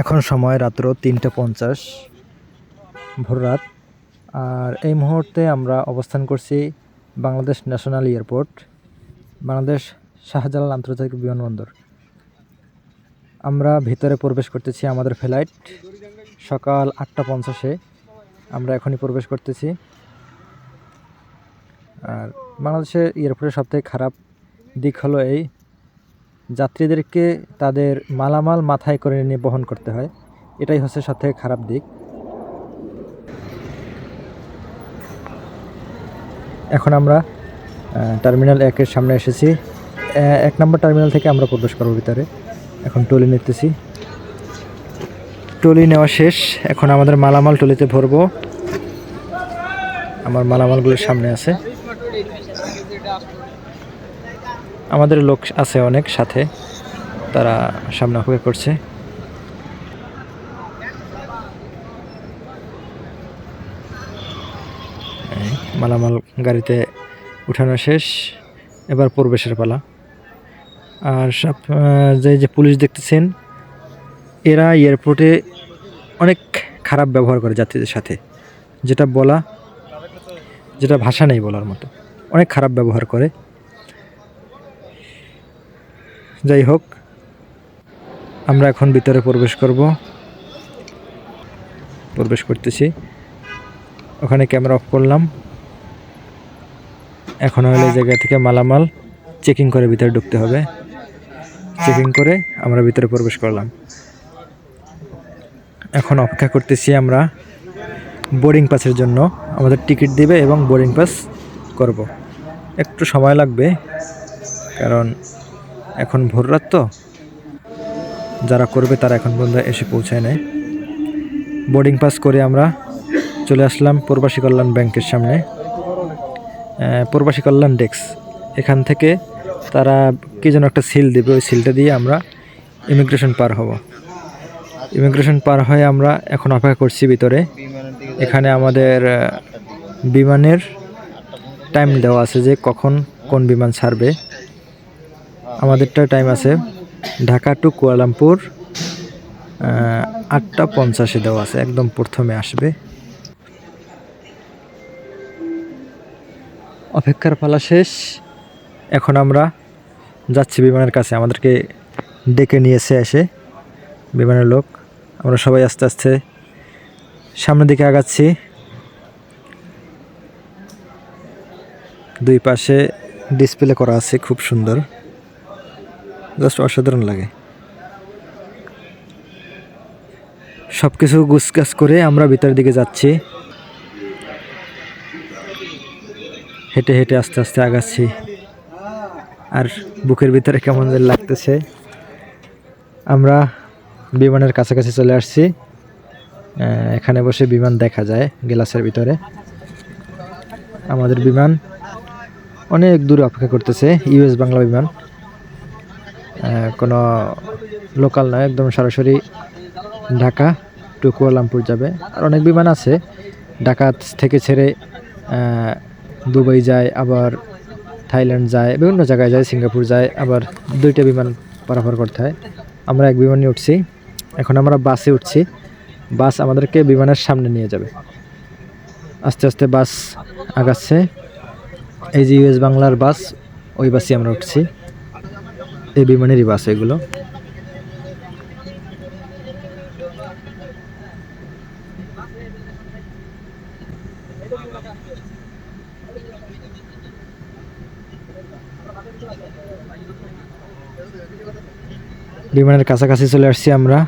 এখন সময় রাত্র তিনটে পঞ্চাশ, ভোর রাত। আর এই মুহূর্তে আমরা অবস্থান করছি বাংলাদেশ ন্যাশনাল এয়ারপোর্ট, বাংলাদেশ শাহজালাল আন্তর্জাতিক বিমানবন্দর। আমরা ভিতরে প্রবেশ করতেছি আমাদের ফ্লাইট, সকাল আটটা পঞ্চাশে আমরা এখনই প্রবেশ করতেছি। আর বাংলাদেশের এয়ারপোর্টের সবথেকে খারাপ দিক হলো এই যাত্রীদেরকে তাদের মালামাল মাথায় করে নিয়ে বহন করতে হয়। এটাই হচ্ছে সবথেকে খারাপ দিক। এখন আমরা টার্মিনাল একের সামনে এসেছি। এক নম্বর টার্মিনাল থেকে আমরা প্রবেশ করব ভিতরে। এখন টলি নিতেছি। টলি নেওয়া শেষ। এখন আমাদের মালামাল টলিতে ভরবো। আমার মালামালগুলোর সামনে আছে। আমাদের লোক আছে অনেক সাথে, তারা সামনে অপেক্ষা করছে। মালামাল গাড়িতে উঠানো শেষ, এবার প্রবেশের পালা। আর সব যে যে পুলিশ দেখতেছেন, এরা এয়ারপোর্টে অনেক খারাপ ব্যবহার করে যাত্রীদের সাথে। যেটা বলা, যেটা ভাষা নেই বলার মতো। অনেক খারাপ ব্যবহার করে। যাই হোক, আমরা এখন ভিতরে প্রবেশ করব। প্রবেশ করতেছি। ওখানে ক্যামেরা অফ করলাম। এখন হলে জায়গা থেকে মালামাল চেকিং করে ভিতরে ঢুকতে হবে। চেকিং করে আমরা ভিতরে প্রবেশ করলাম। এখন অপেক্ষা করতেছি আমরা বোর্ডিং পাসের জন্য। আমাদের টিকিট দিবে এবং বোর্ডিং পাস করব। একটু সময় লাগবে, কারণ এখন ভোর রাত তো? যারা করবে তারা এখন পর্যন্ত এসে পৌঁছায় নেয় বোর্ডিং পাস করে আমরা চলে আসলাম প্রবাসী কল্যাণ ব্যাংকের সামনে। প্রবাসী কল্যাণ ডেস্ক। এখান থেকে তারা কী যেন একটা সিল দেবে, ওই সিলটা দিয়ে আমরা ইমিগ্রেশন পার হব। ইমিগ্রেশন পার হয়ে আমরা এখন অপেক্ষা করছি ভিতরে। এখানে আমাদের বিমানের টাইম দেওয়া আছে যে কখন কোন বিমান ছাড়বে। আমাদেরটা টাইম আছে। ঢাকা টু কুয়ালামপুর আটটা পঞ্চাশে দেওয়া আছে, একদম প্রথমে আসবে। অপেক্ষার পালা শেষ। এখন আমরা যাচ্ছি বিমানের কাছে, আমাদেরকে ডেকে নিয়েছে এসে বিমানের লোক। আমরা সবাই আস্তে আস্তে সামনের দিকে আগাচ্ছি। দুই পাশে ডিসপ্লে করা আছে, খুব সুন্দর। জাস্ট অসাধারণ লাগে। সব কিছু গুছগাছ করে আমরা ভিতরের দিকে যাচ্ছি। হেঁটে হেঁটে আস্তে আস্তে আগাচ্ছি। আর বুকের ভিতরে কেমন যেন লাগতেছে। আমরা বিমানের কাছাকাছি চলে আসছি। এখানে বসে বিমান দেখা যায় গ্লাসের ভিতরে। আমাদের বিমান অনেক দূরে অপেক্ষা করতেছে ইউএস বাংলা বিমান। কোনো লোকাল নয়, একদম সরাসরি ঢাকা টু কুয়ালামপুর যাবে। আর অনেক বিমান আছে ঢাকা থেকে ছেড়ে দুবাই যায়, আবার থাইল্যান্ড যায়, বিভিন্ন জায়গায় যায়, সিঙ্গাপুর যায়, আবার দুইটা বিমান পারাপার করতে হয়। আমরা এক বিমানে উঠছি, এখন আমরা বাসে উঠছি। বাস আমাদেরকে বিমানের সামনে নিয়ে যাবে। আস্তে আস্তে বাস আগাচ্ছে। এই যে ইউএস বাংলার বাস, ওই বাসে আমরা উঠছি। এই বিমানেরই বাস এগুলো। বিমানের কাছাকাছি চলে আসছি আমরা।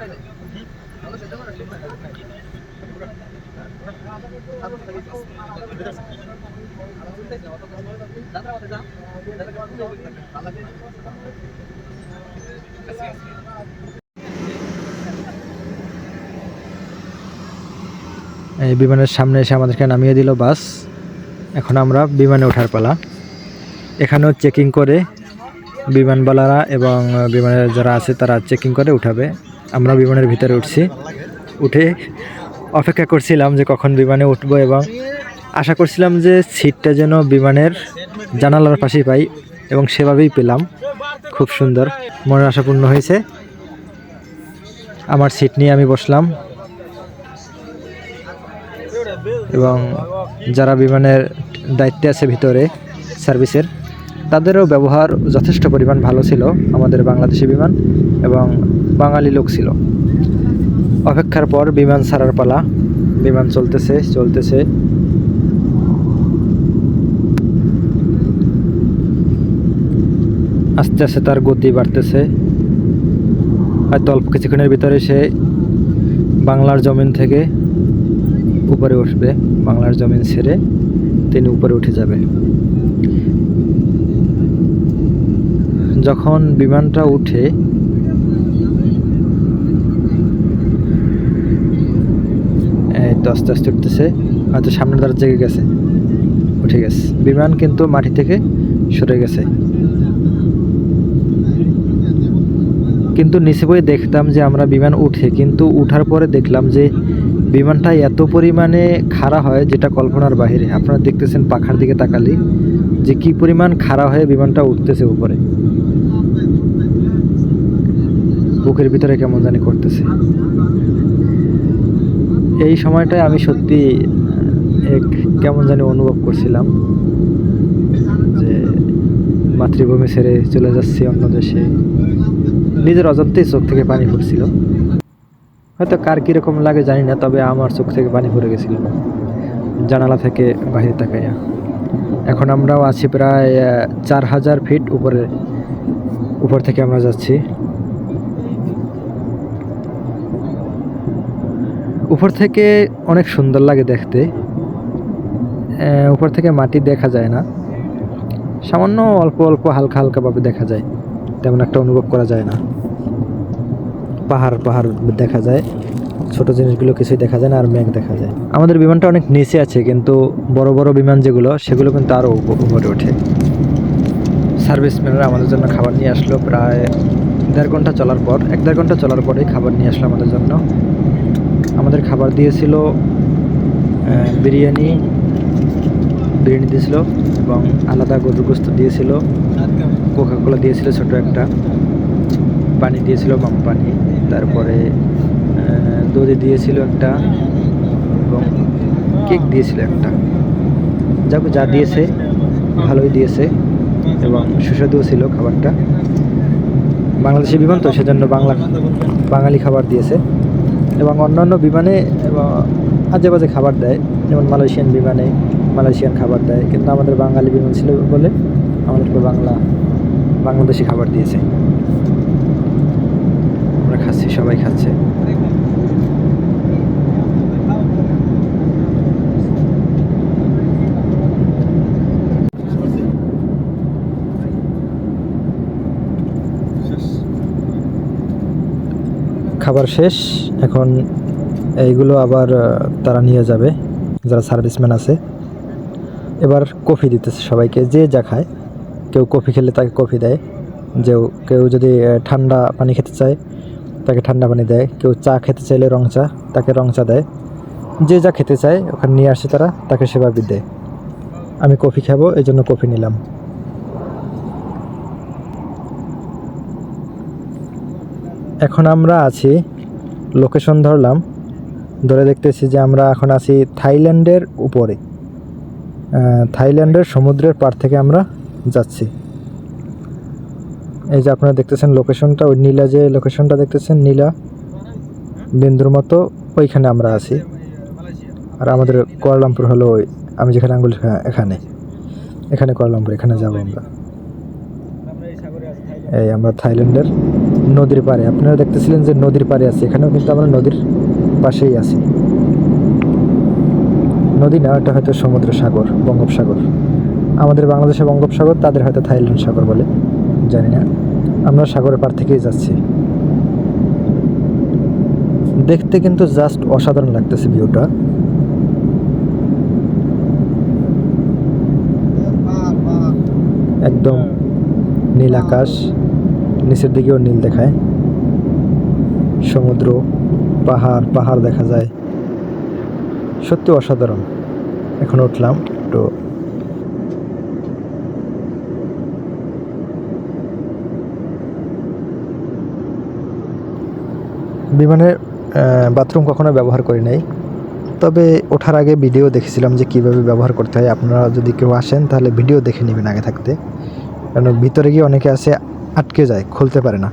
এই বিমানের সামনে এসে আমাদেরকে নামিয়ে দিল বাস। এখন আমরা বিমানে ওঠার পালা। এখানেও চেকিং করে বিমানবালারা এবং বিমানের যারা আছে তারা চেকিং করে উঠাবে। আমরা বিমানের ভিতরে উঠছি। উঠে অপেক্ষা করছিলাম যে কখন বিমানে উঠবো এবং আশা করছিলাম যে সিটটা যেন বিমানের জানালার পাশেই পাই এবং সেভাবেই পেলাম। খুব সুন্দর। মনের আশাপূর্ণ হয়েছে। আমার সিট নিয়ে আমি বসলাম। এবং যারা বিমানের দায়িত্বে আছে ভিতরে সার্ভিসের, তাদেরও ব্যবহার যথেষ্ট পরিমাণ ভালো ছিল আমাদের বাংলাদেশি বিমান এবং বাঙালি লোক ছিল। অপেক্ষার পর বিমান ছাড়ার পালা, বিমান চলতেছে চলতেছে। আস্তে আস্তে তার গতি বাড়তেছে। হয়তো অল্প কিছুক্ষণের ভিতরে সে বাংলার জমিন থেকে উপরে উঠবে, বাংলার জমিন ছেড়ে তিনি উপরে উঠে যাবে। যখন বিমানটা উঠে তো আস্তে আস্তে উঠতেছে, হয়তো সামনে দ্বার জেগে গেছে, উঠে গেছে। বিমান কিন্তু মাটি থেকে সরে গেছে। কিন্তু নিচে বই দেখতাম যে আমরা বিমান উঠে, কিন্তু উঠার পরে দেখলাম যে বিমানটা এত পরিমাণে খাড়া হয় যেটা কল্পনার বাহিরে। আপনারা দেখতেছেন পাখার দিকে তাকালি যে কি পরিমাণ খাড়া হয়ে বিমানটা উঠতেছে উপরে। বুকের ভিতরে কেমন জানি করতেছে। এই সময়টায় আমি সত্যি এক কেমন জানি অনুভব করছিলাম যে মাতৃভূমি ছেড়ে চলে যাচ্ছি অন্য দেশে। নিজের অজান্তেই চোখ থেকে পানি পড়ছিল হয়তো কার কীরকম লাগে জানি না, তবে আমার চোখ থেকে পানি পড়ে গেছিল। জানালা থেকে বাহিরে তাকাইয়া। এখন আমরাও আছি প্রায় চার হাজার ফিট উপরে। উপর থেকে আমরা যাচ্ছি। উপর থেকে অনেক সুন্দর লাগে দেখতে। উপর থেকে মাটি দেখা যায় না। সামান্য অল্প অল্প হালকা হালকাভাবে দেখা যায়। তেমন একটা অনুভব করা যায় না। পাহাড় পাহাড় দেখা যায়। ছোট জিনিসগুলো কিছুই দেখা যায় না, আর মেঘ দেখা যায়। আমাদের বিমানটা অনেক নিচে আছে, কিন্তু বড় বড় বিমান যেগুলো, সেগুলো কিন্তু আরও উপরে ওঠে। সার্ভিসম্যানরা আমাদের জন্য খাবার নিয়ে আসলো প্রায় দেড় ঘণ্টা চলার পর। এক দেড় ঘণ্টা চলার পরেই খাবার নিয়ে আসলো আমাদের জন্য। আমাদের খাবার দিয়েছিল বিরিয়ানি বিরিয়ানি দিয়েছিল এবং আলাদা গরুর গোস্ত দিয়েছিল। কোকা কোলা দিয়েছিল ছোট একটা। পানি দিয়েছিল বাম পানি। তারপরে দধি দিয়েছিল একটা, এবং কেক দিয়েছিল একটা। যাক যা দিয়েছে, ভালোই দিয়েছে, এবং সুস্বাদুও ছিল খাবারটা। বাংলাদেশি বিমান তো, সেজন্য বাংলা, বাঙালি খাবার দিয়েছে। এবং অন্যান্য বিমানে আজে বাজে খাবার দেয়। যেমন মালয়েশিয়ান বিমানে, মালয়েশিয়ান খাবার দেয়। কিন্তু আমাদের বাঙালি বিমান ছিল বলে আমাদেরকে বাংলা, বাংলাদেশি খাবার দিয়েছে। খাচ্ছি, সবাই খাচ্ছে। খাবার শেষ, এখন এইগুলো আবার তারা নিয়ে যাবে, যারা সার্ভিসম্যান আছে। এবার কফি দিতেছে সবাইকে, যে যা খায়। কেউ কফি খেলে তাকে কফি দেয়। যে কেউ যদি ঠান্ডা পানি খেতে চায় তাকে ঠান্ডা পানি দেয়। কেউ চা খেতে চাইলে রং চা, তাকে রং চা দেয়। যে যা খেতে চায়, ওখানে নিয়ে আসে তারা, তাকে সেভাবে দেয়। আমি কফি খাব, এই জন্য কফি নিলাম। এখন আমরা আছি লোকেশন ধরলাম। ধরে দেখতেছি যে আমরা এখন আছি থাইল্যান্ডের উপরে। থাইল্যান্ডের সমুদ্রের পার থেকে আমরা যাচ্ছি। এই যে আপনারা দেখতেছেন লোকেশনটা ওই নীলা যে লোকেশনটা দেখতেছেন নীলা বিন্দুর মতো ওইখানে আমরা আছি। আর আমাদের কুয়ালালামপুর হলো ওই আমি যেখানে আঙ্গুল হ্যাঁ, এখানে। এখানে কুয়ালালামপুর এখানে যাব আমরা। এই আমরা থাইল্যান্ডের নদীর পাড়ে। আপনারা দেখতেছিলেন যে নদীর পাড়ে আছি। এখানেও কিন্তু আমরা নদীর পাশেই আছি। নদী না এটা হয়তো সমুদ্র সাগর বঙ্গোপসাগর। আমাদের বাংলাদেশে বঙ্গোপসাগর তাদের হয়তো থাইল্যান্ড সাগর বলে। জানি না আমরা সাগরের পার থেকেই যাচ্ছি। দেখতে কিন্তু জাস্ট অসাধারণ লাগতেছে ভিউটা। একদম নীল আকাশ, নিচের দিকেও নীল দেখায়। সমুদ্র, পাহাড় পাহাড় দেখা যায়। সত্যি অসাধারণ। এখন উঠলাম একটু বিমানের বাথরুম কখনো ব্যবহার করি নাই। তবে ওঠার আগে ভিডিও দেখেছিলাম যে কীভাবে ব্যবহার করতে হয়। আপনারা যদি কেউ আসেন, তাহলে ভিডিও দেখে নেবেন আগে থাকতে। কারণ ভিতরে গিয়ে অনেকে আসে আটকে যায়, খুলতে পারে না,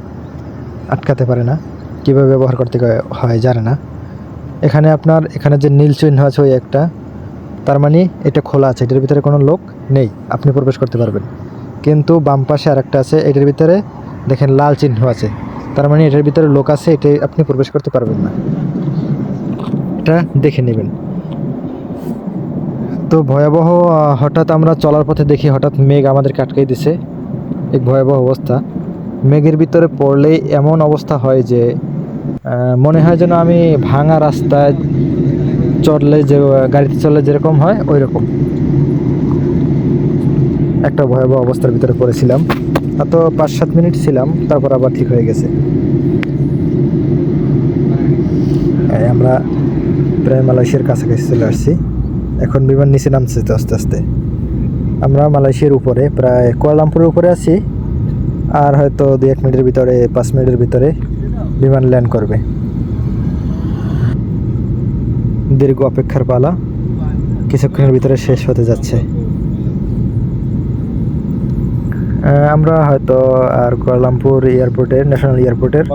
আটকাতে পারে না। কীভাবে ব্যবহার করতে হয় জানে না। এখানে আপনার, এখানে যে নীল চিহ্ন আছে ওই একটা। তার মানে এটা খোলা আছে, এটার ভিতরে কোনো লোক নেই, আপনি প্রবেশ করতে পারবেন। কিন্তু বাম পাশে আরেকটা আছে, এটার ভিতরে দেখেন লাল চিহ্ন আছে। তার মানে এটার ভিতরে লোক আছে এটা আপনি প্রবেশ করতে পারবেন না। এটা দেখে নেবেন। তো ভয়াবহ হঠাৎ আমরা চলার পথে দেখি হঠাৎ মেঘ আমাদেরকে আটকাই দিছে। এক ভয়াবহ অবস্থা। মেঘের ভিতরে পড়লে এমন অবস্থা হয় যে মনে হয় যেন আমি ভাঙা রাস্তায় চড়লে যে, গাড়িতে চললে যেরকম হয় ওই রকম একটা ভয়াবহ অবস্থার ভিতরে পড়েছিলাম। তো পাঁচ সাত মিনিট ছিলাম, তারপর আবার ঠিক হয়ে গেছে এই আমরা প্রায় মালয়েশিয়ার কাছাকাছি চলে আসছি। এখন বিমান নিচে নামছে তো আস্তে আস্তে। আমরা মালয়েশিয়ার উপরে, প্রায় কুয়ালামপুরের উপরে আছি। আর হয়তো দু এক মিনিটের ভিতরে, পাঁচ মিনিটের ভিতরে বিমান ল্যান্ড করবে। দীর্ঘ অপেক্ষার পালা কিছুক্ষণের ভিতরে শেষ হতে যাচ্ছে। আমরা হয়তো আর কুয়ালামপুর এয়ারপোর্টের, ন্যাশনাল এয়ারপোর্টের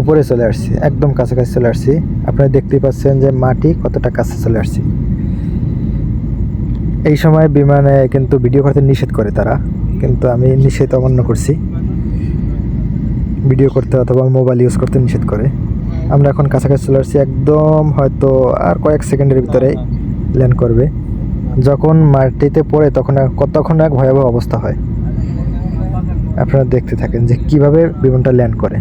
উপরে চলে আসছি, একদম কাছাকাছি চলে আসছি। আপনারা দেখতেই পাচ্ছেন যে মাটি কতটা কাছে চলে আসছি। এই সময় বিমানে কিন্তু ভিডিও করতে নিষেধ করে তারা, কিন্তু আমি নিষেধ অমান্য করছি। ভিডিও করতে অথবা মোবাইল ইউজ করতে নিষেধ করে। আমরা এখন কাছাকাছি চলে আসছি, একদম হয়তো আর কয়েক সেকেন্ডের ভিতরে ল্যান্ড করবে। যখন মাটিতে পড়ে তখন তখন এক ভয়াবহ অবস্থা হয়। আপনারা দেখতে থাকেন যে কীভাবে বিমানটা ল্যান্ড করে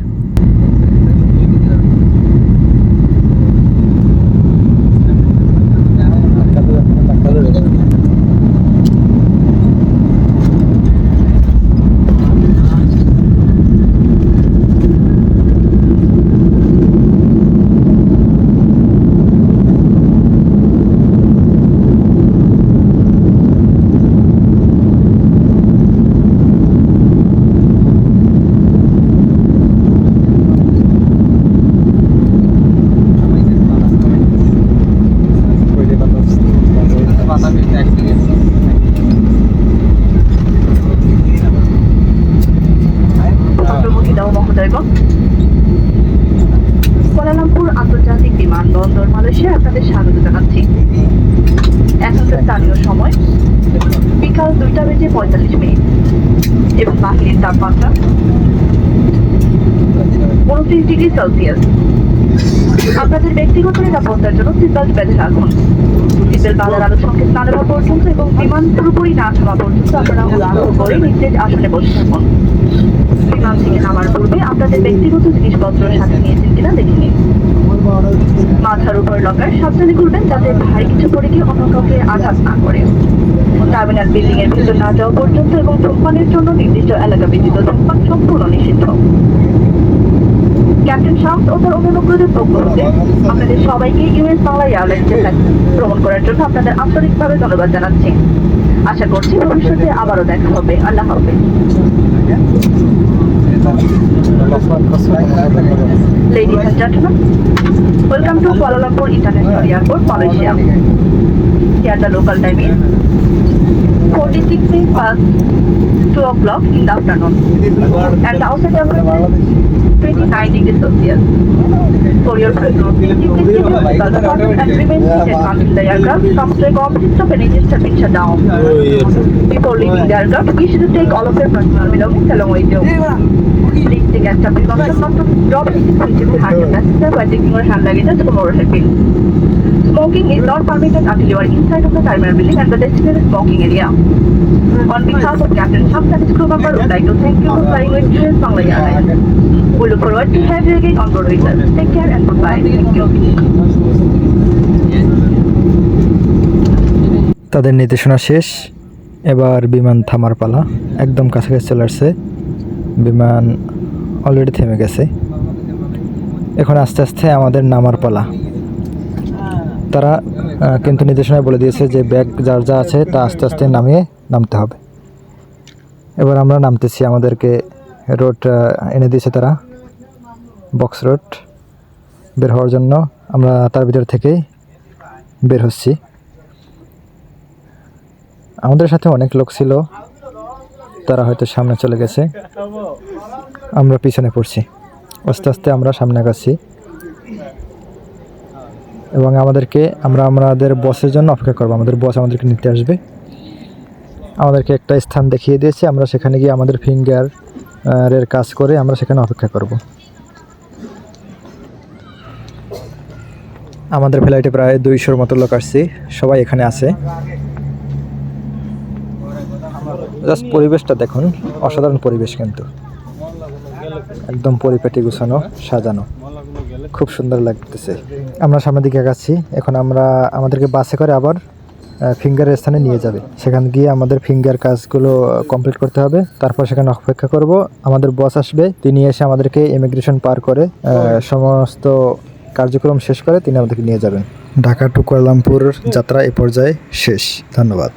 চন্দ্রমুখী দাও মহোদয়গণ কুয়ালালামপুর আন্তর্জাতিক বিমানবন্দর মালয়েশিয়া আপনাদের স্বাগত জানাচ্ছি এখন স্থানীয় সময় বিকাল দুইটা বেজে পঁয়তাল্লিশ মিনিট এবং বাহিরের তাপমাত্রা? উনত্রিশ ডিগ্রি সেলসিয়াস। আপনাদের ব্যক্তিগত নিরাপত্তার জন্য সিটবেল্ট বেঁধে রাখুন। সিটবেল্ট বাঁধার আলো সংকেত না দেওয়া পর্যন্ত এবং বিমান পুরোপুরি না থামা পর্যন্ত আপনারা উড়ান করে নির্দেশ আসনে বসে থাকুন। বিমান থেকে নামার পূর্বে আপনাদের ব্যক্তিগত জিনিসপত্র সাথে নিয়েছেন কিনা দেখে নিন। মাথার উপর লকার সাবধানে খুলবেন যাতে ভারী কিছু পড়ে গিয়ে অন্য কাউকে আঘাত না করে। টার্মিনাল বিল্ডিং এর ভিতর না যাওয়া পর্যন্ত এবং ধূমপানের জন্য নির্দিষ্ট এলাকা ব্যতীত ধূমপান সম্পূর্ণ নিষিদ্ধ। ক্যাপ্টেন শামস ও তার অনুগ্রহের পক্ষ হতে আপনাদের সবাইকে ইউএস বাংলা এয়ারলাইন্সে ভ্রমণ করার জন্য আপনাদের আন্তরিকভাবে ধন্যবাদ জানাচ্ছি। আশা করছি ভবিষ্যতে আবারও দেখা হবে। আল্লাহ হাফেজ। Ladies and gentlemen, welcome to Kuala Lumpur International Airport, Here the local time is 46 minutes past 2 o'clock in the afternoon and the outside temperature is 29 degrees Celsius. For your control, you can keep your vehicle started and remain seated until the aircraft comes to a complete stop and engine has been shut down. Oh, Before leaving the aircraft, you should take all of your personal belongings along with you. Please take extra precaution not to drop anything which will hurt the passenger by taking your hand luggage to the overhead bin. Smoking is not permitted until you are inside of the terminal building and the designated smoking area. On behalf of Captain Shams and his crew member, would like to thank you for flying with US Bangla Airlines. We look forward to have you again on board with us. Take care and goodbye. Thank you. তাদের নির্দেশনা শেষ এবার বিমান থামার পালা একদম কাছাকাছি চলে আসছে বিমান অলরেডি থেমে গেছে এখন আস্তে আস্তে আমাদের নামার পালা তারা কিন্তু নির্দেশনায় বলে দিয়েছে যে ব্যাগ যার যা আছে তা আস্তে আস্তে নামিয়ে নামতে হবে। এবার আমরা নামতেছি আমাদেরকে রোড এনে দিয়েছে তারা বক্স রোড বের হওয়ার জন্য। আমরা তার ভিতর থেকেই বের হচ্ছি। আমাদের সাথে অনেক লোক ছিল, তারা হয়তো সামনে চলে গেছে। আমরা পিছনে পড়ছি। আস্তে আস্তে আমরা সামনে আগাচ্ছি। এবং আমাদেরকে, আমরা আমাদের বসের জন্য অপেক্ষা করব। আমাদের বস আমাদেরকে নিতে আসবে। আমাদেরকে একটা স্থান দেখিয়ে দিয়েছে। আমরা সেখানে গিয়ে আমাদের ফিঙ্গার এর কাজ করে আমরা সেখানে অপেক্ষা করব। আমাদের ফ্লাইটে প্রায় দুইশোর মতো লোক আসছে। সবাই এখানে আছে। জাস্ট পরিবেশটা দেখুন। অসাধারণ পরিবেশ কিন্তু। একদম পরিপাটি গুছানো, সাজানো। খুব সুন্দর লাগতেছে। আমরা সামনের দিকে আগাচ্ছি। এখন আমরা আমাদেরকে বাসে করে আবার ফিঙ্গারের স্থানে নিয়ে যাবে। সেখানে গিয়ে আমাদের ফিঙ্গার কাজগুলো কমপ্লিট করতে হবে। তারপর সেখানে অপেক্ষা করব। আমাদের বস আসবে। তিনি এসে আমাদেরকে ইমিগ্রেশন পার করে সমস্ত কার্যক্রম শেষ করে তিনি আমাদেরকে নিয়ে যাবেন। ঢাকা টু কুয়ালামপুর যাত্রা এ পর্যায়ে শেষ। ধন্যবাদ।